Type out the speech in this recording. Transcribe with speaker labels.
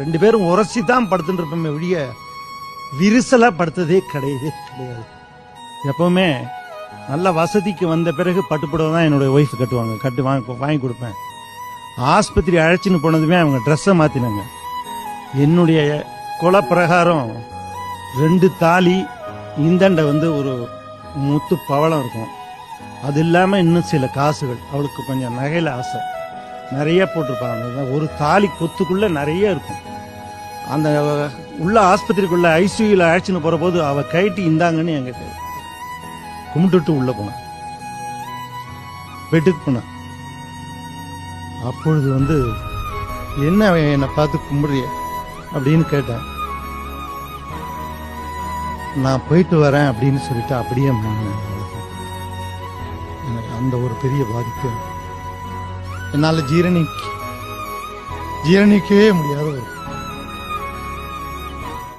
Speaker 1: ரெண்டு பேரும் உரசி தான் படுத்துட்டு இருப்போமே ஒழிய விரிசலா படுத்ததே கிடையவே கிடையாது. எப்பவுமே நல்ல வசதிக்கு வந்த பிறகு பட்டுப்புடவை தான் என்னுடைய ஒய்ஃப் கட்டுவாங்க. கட்டு வாங்கி வாங்கி கொடுப்பேன். ஆஸ்பத்திரி அழைச்சின்னு போனதுமே அவங்க ட்ரெஸ்ஸை மாத்தினாங்க. என்னுடைய குலப்பிரகாரம் ரெண்டு தாலி இந்தண்ட வந்து ஒரு முத்து பவளம் இருக்கும். அது இல்லாமல் இன்னும் சில காசுகள். அவளுக்கு கொஞ்சம் நகையில் ஆசை. நிறைய போட்டிருப்பாங்க. ஒரு தாலி கொத்துக்குள்ளே நிறைய இருக்கும். அந்த உள்ள ஆஸ்பத்திரிக்குள்ள ஐசியூல அழைச்சின்னு போற போது அவ கைட்டி இந்தாங்கன்னு என்கிட்ட கும்பிட்டுட்டு உள்ள போனான். பெட்டுக்கு போனான். அப்பொழுது வந்து என்ன என்னை பார்த்து கும்பிடுறிய? அப்படின்னு கேட்டேன். நான் போயிட்டு வரேன் அப்படின்னு சொல்லிட்டு அப்படியே எனக்கு அந்த ஒரு பெரிய பாதிப்பு. என்னால் ஜீரணி ஜீரணிக்கவே முடியாது.